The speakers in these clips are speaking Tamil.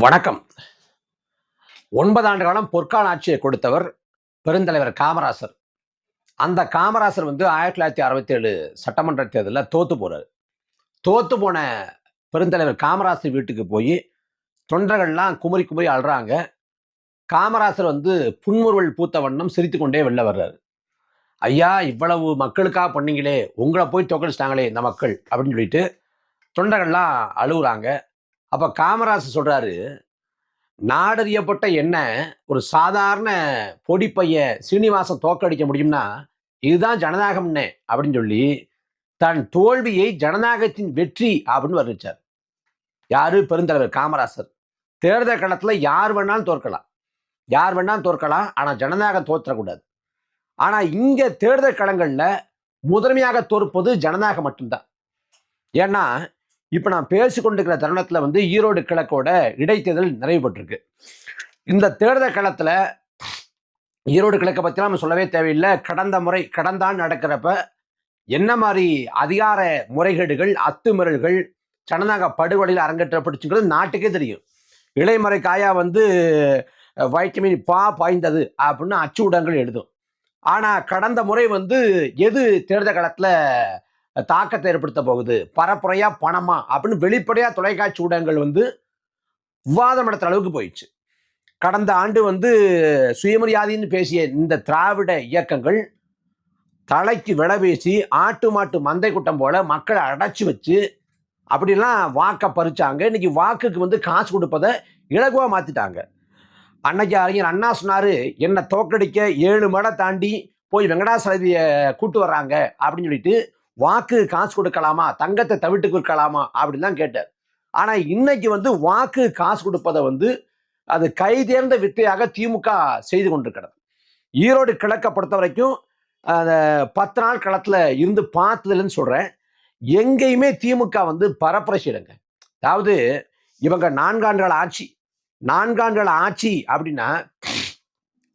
வணக்கம். ஒன்பதாண்டு காலம் பொற்கால ஆட்சியை கொடுத்தவர் பெருந்தலைவர் காமராசர். அந்த காமராசர் வந்து ஆயிரத்தி தொள்ளாயிரத்தி அறுபத்தி ஏழு சட்டமன்ற தேர்தலில் தோத்து போறாரு. தோத்து போன பெருந்தலைவர் காமராசர் வீட்டுக்கு போய் தொண்டர்கள்லாம் குமரி குமரி அழுறாங்க. காமராசர் வந்து புன்முறுவல் பூத்த வண்ணம் சிரித்து கொண்டே வெளில வர்றாரு. ஐயா இவ்வளவு மக்களுக்காக பண்ணீங்களே உங்களை போய் தோக்கடிச்சிட்டாங்களே இந்த மக்கள் அப்படின்னு சொல்லிட்டு தொண்டர்கள்லாம் அழுகுறாங்க. அப்போ காமராசர் சொல்கிறாரு நாடறியப்பட்ட என்ன ஒரு சாதாரண பொடிப்பைய சீனிவாசம் தோக்கடிக்க முடியும்னா இதுதான் ஜனநாயகம்னே அப்படின்னு சொல்லி தன் தோல்வியை ஜனநாயகத்தின் வெற்றி அப்படின்னு வர்ணிச்சார். யாரு? பெருந்தலைவர் காமராசர். தேர்தல் களத்தில் யார் வேணாலும் தோற்கலாம். யார் வேணாலும் தோற்கலாம் ஆனால் ஜனநாயகம் தோற்றக்கூடாது. ஆனால் இங்கே தேர்தல் களங்களில் முதன்மையாக தோற்பது ஜனநாயகம் மட்டும்தான். ஏன்னா இப்போ நான் பேசி கொண்டிருக்கிற தருணத்தில் வந்து ஈரோடு கிழக்கோட இடைத்தேர்தல் நிறைவு பெற்றிருக்கு இந்த தேர்தல் களத்தில் ஈரோடு கிழக்கை பற்றிலாம் நம்ம சொல்லவே தேவையில்லை. கடந்த முறை கடந்த ஆண்டு நடக்கிறப்ப என்ன மாதிரி அதிகார முறைகேடுகள் அத்துமீறல்கள் ஜனநாயக படுகொலையில் அரங்கேற்றப்பட்டுச்சுங்கிறது நாட்டுக்கே தெரியும். இளைமறை காயா வந்து வைட்டமின் பா பாய்ந்தது அப்படின்னு அச்சு ஊடகங்கள் எழுதும். ஆனால் கடந்த முறை வந்து எது தேர்தல் களத்தில் தாக்கத்தை ஏற்படுத்த போகுது. பரப்புரையா பணமா அப்படின்னு வெளிப்படையா தொலைக்காட்சி ஊடகங்கள் வந்து விவாதம் நடத்துற அளவுக்கு போயிடுச்சு. கடந்த ஆண்டு வந்து சுயமரியாதைன்னு பேசிய இந்த திராவிட இயக்கங்கள் தலைக்கு விலை பேசி ஆட்டு மாட்டு மந்தை கூட்டம் போல மக்களை அடைச்சி வச்சு அப்படிலாம் வாக்கை பறிச்சாங்க. இன்னைக்கு வாக்குக்கு வந்து காசு கொடுப்பதை இலகுவாக மாற்றிட்டாங்க அன்னைக்கு அறிஞர் அண்ணா சொன்னாரு என்னை தோக்கடிக்க ஏழு மடை தாண்டி போய் வெங்கடாசலதியை கூட்டு வர்றாங்க அப்படின்னு சொல்லிட்டு வாக்கு காசு கொடுக்கலாமா? தங்கத்தை தவிட்டு கொடுக்கலாமா? அப்படின்லாம் கேட்டார். ஆனா இன்னைக்கு வந்து வாக்கு காசு கொடுப்பதை வந்து அது கைதேர்ந்த வித்தையாக திமுக செய்து கொண்டிருக்கிறது. ஈரோடு கிழக்க பொறுத்த வரைக்கும் அந்த பத்து நாள் களத்துல இருந்து பார்த்ததுலன்னு சொல்றேன். எங்கேயுமே திமுக வந்து பரப்புரை செய்யலைங்க அதாவது இவங்க நான்காண்டுகள் ஆட்சி. நான்காண்டுகள் ஆட்சி அப்படின்னா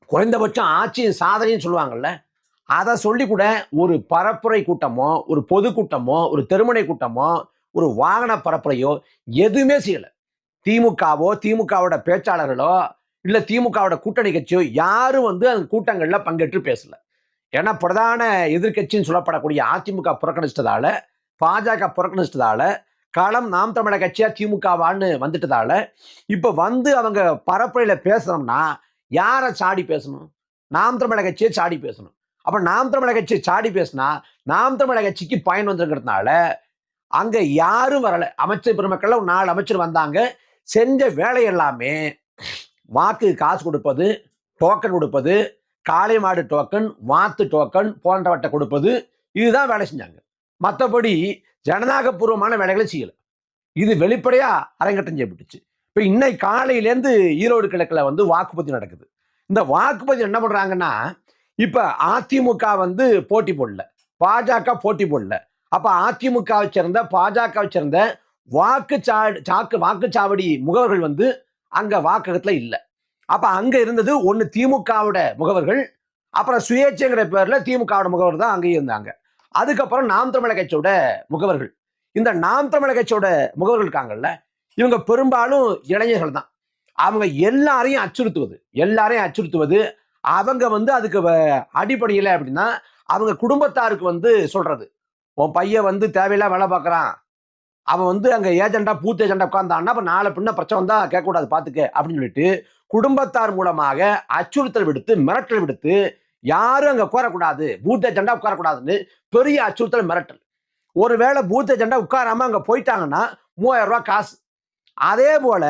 குறைந்தபட்சம் ஆட்சியின் சாதனைன்னு சொல்லுவாங்கல்ல. அதை சொல்லி கூட ஒரு பரப்புரை கூட்டமோ ஒரு பொதுக்கூட்டமோ ஒரு தெருமனை கூட்டமோ ஒரு வாகன பரப்புரையோ எதுவுமே செய்யலை. திமுகவோ திமுகவோட பேச்சாளர்களோ இல்லை திமுகவோட கூட்டணி கட்சியோ யாரும் வந்து அந்த கூட்டங்களில் பங்கேற்று பேசலை. ஏன்னா பிரதான எதிர்க்கட்சின்னு சொல்லப்படக்கூடிய அதிமுக புறக்கணிச்சிட்டதால பாஜக புறக்கணிச்சிட்டதால களம் நாம் தமிழக கட்சியா திமுகவான்னு வந்துட்டதால இப்போ வந்து அவங்க பரப்புரையில் பேசுகிறோம்னா யாரை சாடி பேசணும்? நாம் தமிழக கட்சியை சாடி பேசணும். அப்போ நாம் தமிழக கட்சி சாடி பேசினா நாம் தமிழக கட்சிக்கு பயன் வந்திருக்கிறதுனால அங்கே யாரும் வரலை. அமைச்சர் பெருமக்கள் நாலு அமைச்சர் வந்தாங்க. செஞ்ச வேலை எல்லாமே வாக்கு காசு கொடுப்பது டோக்கன் கொடுப்பது காளை மாடு டோக்கன் வாத்து டோக்கன் போன்றவற்றை கொடுப்பது இதுதான் வேலை செஞ்சாங்க. மற்றபடி ஜனநாயகபூர்வமான வேலைகளை செய்யல. இது வெளிப்படையாக அரங்கேற்றம் செய்யப்பட்டுச்சு. இப்போ இன்னைக்கு காலையிலேருந்து ஈரோடு கிழக்கில் வந்து வாக்குப்பதிவு நடக்குது. இந்த வாக்குப்பதிவு என்ன பண்ணுறாங்கன்னா இப்போ அதிமுக வந்து போட்டி போடல. பாஜக போட்டி போடல. அப்போ அதிமுகவை சேர்ந்த பாஜகவை சேர்ந்த வாக்குச்சா சாக்கு வாக்குச்சாவடி முகவர்கள் வந்து அங்கே வாக்ககத்தில் இல்லை. அப்போ அங்கே இருந்தது ஒன்று திமுகவோட முகவர்கள் அப்புறம் சுயேட்சைங்கிற பேரில் திமுகவோட முகவர் தான் அங்கேயும் இருந்தாங்க. அதுக்கப்புறம் நாம் தமிழக கட்சியோட முகவர்கள். இந்த நாம் தமிழக கட்சியோட முகவர்கள் இருக்காங்கல்ல இவங்க பெரும்பாலும் இளைஞர்கள் தான். அவங்க எல்லாரையும் அச்சுறுத்துவது எல்லாரையும் அச்சுறுத்துவது அவங்க வந்து அதுக்கு வ- அடிப்படையில் அப்படின்னா அவங்க குடும்பத்தாருக்கு வந்து சொல்கிறது உன் பையன் வந்து தேவையில்லா வேலை பார்க்குறான். அவன் வந்து அங்கே ஏஜெண்டாக பூத்து ஏஜெண்டாக உட்காந்தான்னா அப்போ நாளை பின்ன பிரச்சனை தான் கேட்கக்கூடாது பார்த்துக்க அப்படின்னு சொல்லிட்டு குடும்பத்தார் மூலமாக அச்சுறுத்தல் விடுத்து மிரட்டல் விடுத்து யாரும் அங்கே உட்காரக்கூடாது. பூத் ஏஜெண்டா உட்காரக்கூடாதுன்னு பெரிய அச்சுறுத்தல் மிரட்டல். ஒருவேளை பூத் ஏஜெண்டா உட்காராம அங்கே போயிட்டாங்கன்னா மூவாயிரம் ரூபா காசு. அதே போல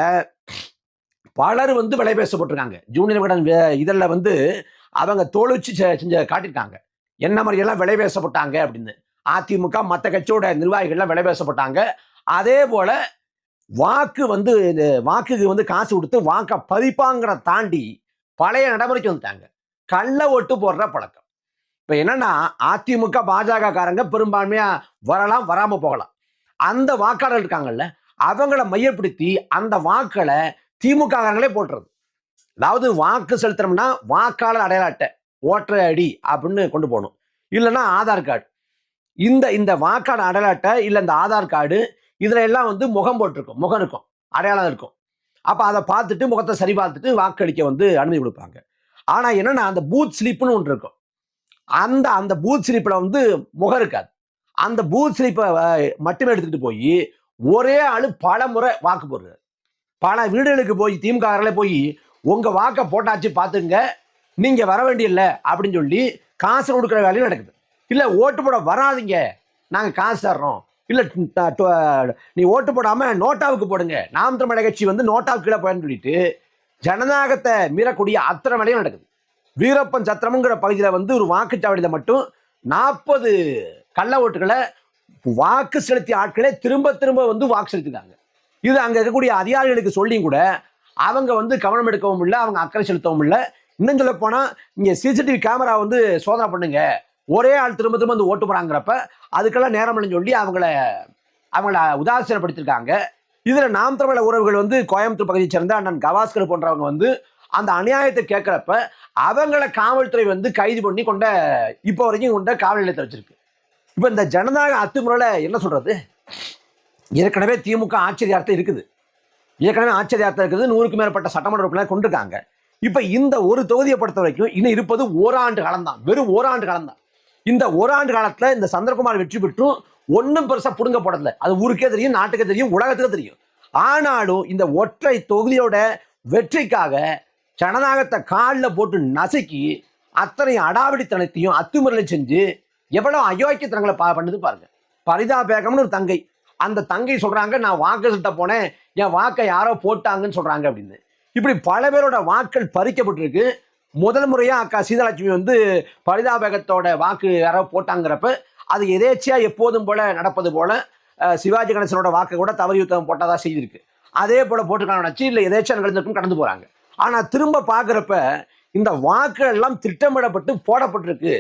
பலர் வந்து விலை பேசப்பட்டிருக்காங்க. ஜூனியர் விகடன் இதில் வந்து அவங்க தோழிச்சு செ- செஞ்ச காட்டியிருக்காங்க. என்ன மாதிரியெல்லாம் விலை பேசப்பட்டாங்க அப்படின்னு. அதிமுக மற்ற கட்சியோட நிர்வாகிகள்லாம் விலை பேசப்பட்டாங்க. அதே போல வாக்கு வந்து இந்த வாக்குக்கு வந்து காசு கொடுத்து வாக்கை பதிப்பாங்கிற தாண்டி பழைய நடைமுறைக்கு வந்துட்டாங்க. கள்ள ஓட்டு போடுற பழக்கம். இப்போ என்னன்னா அதிமுக பாஜக காரங்க பெரும்பான்மையா வரலாம் வராமல் போகலாம். அந்த வாக்காளர் இருக்காங்கல்ல அவங்கள மையப்படுத்தி அந்த வாக்களை திமுக போட்டுறது. அதாவது வாக்கு செலுத்தணும்னா வாக்காளர் அடையாள அட்டை ஓட்டர் ஐடி அப்படின்னு கொண்டு போகணும். இல்லைன்னா ஆதார் கார்டு. இந்த இந்த வாக்காளர் அடையாள அட்டை இல்லை இந்த ஆதார் கார்டு இதில் எல்லாம் வந்து முகம் போட்டிருக்கும். முகம் இருக்கும். அடையாளம் இருக்கும். அப்போ அதை பார்த்துட்டு முகத்தை சரி பார்த்துட்டு வாக்களிக்க வந்து அனுமதி கொடுப்பாங்க. ஆனால் என்னென்னா அந்த பூத் ஸ்லிப்புன்னு ஒன்று இருக்கும். அந்த அந்த பூத் ஸ்லிப்பில் வந்து முகம் இருக்காது. அந்த பூத் ஸ்லிப்பை மட்டுமே எடுத்துக்கிட்டு போய் ஒரே ஆள் பல முறை வாக்கு போடுறாரு. பல வீடுகளுக்கு போய் திமுக போய் உங்கள் வாக்கை போட்டாச்சு பார்த்துங்க நீங்கள் வர வேண்டியதில்லை அப்படின்னு சொல்லி காசு கொடுக்குற வேலையும் நடக்குது. இல்லை ஓட்டு போட வராதீங்க. நாங்கள் காசு தர்றோம். இல்லை நீ ஓட்டு போடாமல் நோட்டாவுக்கு போடுங்க. நாம் தமிழக கட்சி வந்து நோட்டாவுக்கு கீழே போயன்னு சொல்லிட்டு ஜனநாயகத்தை மீறக்கூடிய அத்தனை வேலையும் நடக்குது. வீரப்பன் சத்திரமுங்கிற பகுதியில் வந்து ஒரு வாக்குச்சாவடியில் மட்டும் நாற்பது கள்ள ஓட்டுகளை வாக்கு செலுத்திய ஆட்களே திரும்ப திரும்ப வந்து வாக்கு செலுத்தினாங்க இது அங்கே இருக்கக்கூடிய அதிகாரிகளுக்கு சொல்லியும் கூட அவங்க வந்து கவனம் எடுக்கவும் இல்லை அவங்க அக்கறை செலுத்தவும் இல்லை. இன்னும் சொல்ல போனால் இங்கே சிசிடிவி கேமரா வந்து சோதனை பண்ணுங்க. ஒரே ஆள் திரும்ப திரும்ப வந்து ஓட்டு போகிறாங்கிறப்ப அதுக்கெல்லாம் நேரம் பண்ணி சொல்லி அவங்கள அவங்கள உதாசீனப்படுத்திருக்காங்க. இதில் நாம் தமிழ உறவுகள் வந்து கோயம்புத்தூர் பகுதியை சேர்ந்த அண்ணன் கவாஸ்கர் போன்றவங்க வந்து அந்த அநியாயத்தை கேட்குறப்ப அவங்கள காவல்துறை வந்து கைது பண்ணி கொண்ட இப்போ வரைக்கும் கொண்ட காவல் நிலையத்தை வச்சிருக்கு. இப்போ இந்த ஜனநாயக அத்துமுறையில் என்ன சொல்றது? ஏற்கனவே திமுக ஆச்சரியார்த்தம் இருக்குது. ஏற்கனவே ஆச்சரியார்த்தம் இருக்குது நூறுக்கு மேற்பட்ட சட்டமன்ற உறுப்பினர் கொண்டிருக்காங்க. இப்போ இந்த ஒரு தொகுதியை பொறுத்த வரைக்கும் இன்னும் இருப்பது ஓராண்டு காலம்தான். வெறும் ஓராண்டு காலம்தான். இந்த ஓராண்டு காலத்தில் இந்த சந்திரகுமார் வெற்றி பெற்றும் ஒன்றும் பெருசாக புடுங்கப்படல அது ஊருக்கே தெரியும் நாட்டுக்கே தெரியும் உலகத்துக்கே தெரியும். ஆனாலும் இந்த ஒற்றை தொகுதியோட வெற்றிக்காக ஜனநாயகத்தை காலில் போட்டு நசுக்கி அத்தனை அடாவடித்தனத்தையும் அத்துமுறையில் செஞ்சு எவ்வளோ அயோக்கியத்தனங்களை பா பண்ணுது பாருங்க. பரிதா பேகம்னு ஒரு தங்கை. அந்த தங்கை சொல்கிறாங்க நான் வாக்கு சட்ட போனேன். என் வாக்கை யாரோ போட்டாங்கன்னு சொல்கிறாங்க அப்படின்னு. இப்படி பல பேரோட வாக்கள் பறிக்கப்பட்டிருக்கு. முதல் முறையாக அக்கா சீதாலட்சுமி வந்து பரிதாபகத்தோட வாக்கு யாரோ போட்டாங்கிறப்ப அது எதேச்சியாக எப்போதும் போல நடப்பது போல் சிவாஜி கணேசனோட வாக்கை கூட தவறி யுத்தம் போட்டதாக செய்திருக்கு. அதே போல் போட்டுக்கலாம் நினச்சி இல்லை எதேச்சியாக நடந்திருக்கும் கடந்து போகிறாங்க ஆனால் திரும்ப பார்க்குறப்ப இந்த வாக்குகள் எல்லாம் திட்டமிடப்பட்டு போடப்பட்டிருக்கு.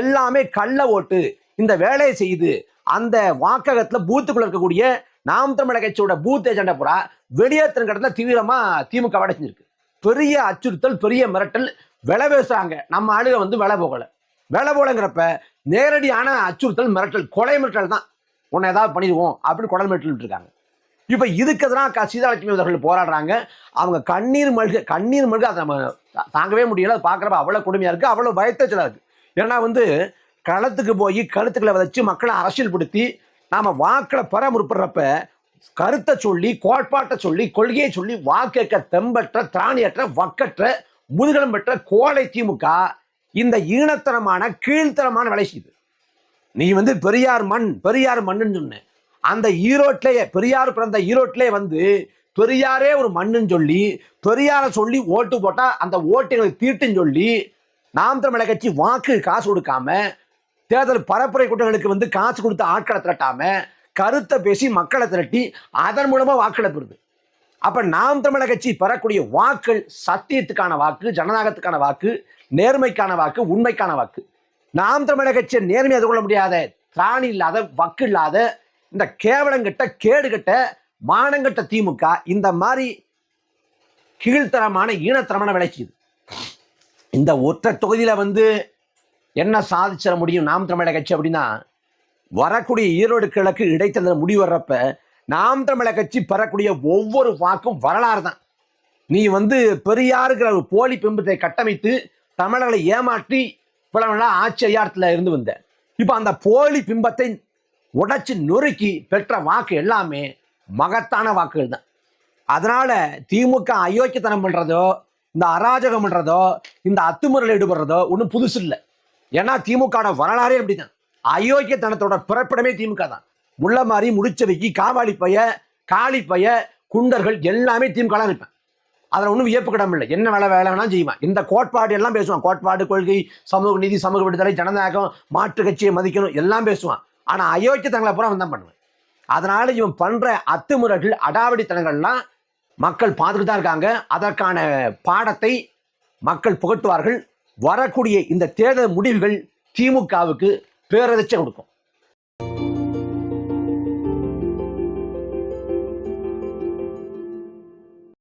எல்லாமே கள்ள ஓட்டு. இந்த வேலையை செய்து அந்த வாக்ககத்துல பூத்துக்குள்ள இருக்கக்கூடிய நாம் தமிழக கட்சியோட பூத் ஏஜெண்டா பூரா வெளியேற்றின கடத்துல தீவிரமா திமுக அடைச்சிருக்கு பெரிய அச்சுறுத்தல் பெரிய மிரட்டல் விலை பேசுறாங்க. நம்ம ஆளுக வந்து விலை போகல. விலை போகலைங்கிறப்ப நேரடியான அச்சுறுத்தல் மிரட்டல் கொலை மிரட்டல் தான். உன்னை ஏதாவது பண்ணிடுவோம் அப்படின்னு கொலை மிரட்டல் இருக்காங்க இப்போ இதுக்கு எதிராக க சீதாலட்சுமி அவர்கள் போராடுறாங்க. அவங்க கண்ணீர் மல்க கண்ணீர் மல்க அதை நம்ம தாங்கவே முடியல. அதை பார்க்குறப்ப அவ்வளோ கொடுமையாக இருக்குது அவ்வளோ பயத்தச்சலாக இருக்குது ஏன்னா வந்து களத்துக்கு போய் கழுத்துக்களை வச்சு மக்களை அரசியல்படுத்தி நாம் வாக்களை பெற கருத்தை சொல்லி கோட்பாட்டை சொல்லி கொள்கையை சொல்லி வாக்கேற்க தெம்பற்ற திராணியற்ற வக்கற்ற முதுகலம் பெற்ற கோலை திமுக இந்த ஈனத்தனமான கீழ்த்தனமான வேலை செய்யுது. நீ வந்து பெரியார் மண் பெரியார் மண்ணுன்னு சொன்ன. அந்த ஈரோட்டிலேயே பெரியார் பிறந்த ஈரோட்லேயே வந்து பெரியாரே ஒரு மண்ணுன்னு சொல்லி பெரியாரை சொல்லி ஓட்டு போட்டால் அந்த ஓட்டுகளை தீட்டுன்னு சொல்லி நாம் தமிழக கட்சி வாக்கு காசு கொடுக்காம தேர்தல் பரப்புரை கூட்டங்களுக்கு வந்து காசு கொடுத்து ஆட்களை திரட்டாம கருத்தை பேசி மக்களை திரட்டி அதன் மூலமா வாக்களை பெறுது. அப்ப நாம் தமிழக கட்சி பெறக்கூடிய வாக்கள் சத்தியத்துக்கான வாக்கு ஜனநாயகத்துக்கான வாக்கு நேர்மைக்கான வாக்கு உண்மைக்கான வாக்கு. நாம் தமிழக கட்சியை நேர்மையை எதிர்கொள்ள முடியாத திராணி இல்லாத வக்கு இல்லாத இந்த கேவலங்கிட்ட கேடுகட்ட மானங்கட்ட திமுக இந்த மாதிரி கீழ்த்தரமான ஈனத்தரமான விளைச்சிது இந்த ஒற்றை தொகுதியில வந்து என்ன சாதிச்சிட முடியும்? நாம் தமிழக கட்சி அப்படின்னா வரக்கூடிய ஈரோடு கிழக்கு இடைத்தேர்தல் முடிவு வர்றப்ப நாம் தமிழக கட்சி பெறக்கூடிய ஒவ்வொரு வாக்கும் வரலாறு தான். நீ வந்து பெரியாருங்கிற ஒரு போலி பிம்பத்தை கட்டமைத்து தமிழர்களை ஏமாற்றி புலவெல்லாம் ஆட்சி ஐயாரத்தில் இருந்து வந்த. இப்போ அந்த போலி பிம்பத்தை உடைச்சி நொறுக்கி பெற்ற வாக்கு எல்லாமே மகத்தான வாக்குகள் தான். அதனால திமுக அயோக்கியத்தனம் பண்ணுறதோ இந்த அராஜகம் பண்ணுறதோ இந்த அத்துமுறையில் ஈடுபடுறதோ ஒன்றும் புதுசு இல்லை ஏன்னா திமுக வரலாறே அப்படிதான். அயோக்கியத்தனத்தோட பிறப்பிடமே திமுக தான். முள்ள மாதிரி முடிச்சவைக்கு காவாளி பைய காளி பைய குண்டர்கள் எல்லாமே திமுக தான் இருப்பேன். அதில் ஒன்றும் வியப்பு கிடம் இல்லை. என்ன வேலை வேலை வேணாலும் செய்வான். இந்த கோட்பாடு எல்லாம் பேசுவான். கோட்பாடு கொள்கை சமூக நீதி சமூக விடுதலை ஜனநாயகம் மாற்று கட்சியை மதிக்கணும் எல்லாம் பேசுவான். ஆனால் அயோக்கியத்தனங்களை பூரா அவன் தான் பண்ணுவேன். அதனால இவன் பண்ற அத்துமுறைகள் அடாவடித்தனங்கள்லாம் மக்கள் பார்த்துட்டு தான் இருக்காங்க. அதற்கான பாடத்தை மக்கள் புகட்டுவார்கள். வரக்கூடிய இந்த தேர்தல் முடிவுகள் திமுகவுக்கு பேரதிர்ச்சி கொடுக்கும்.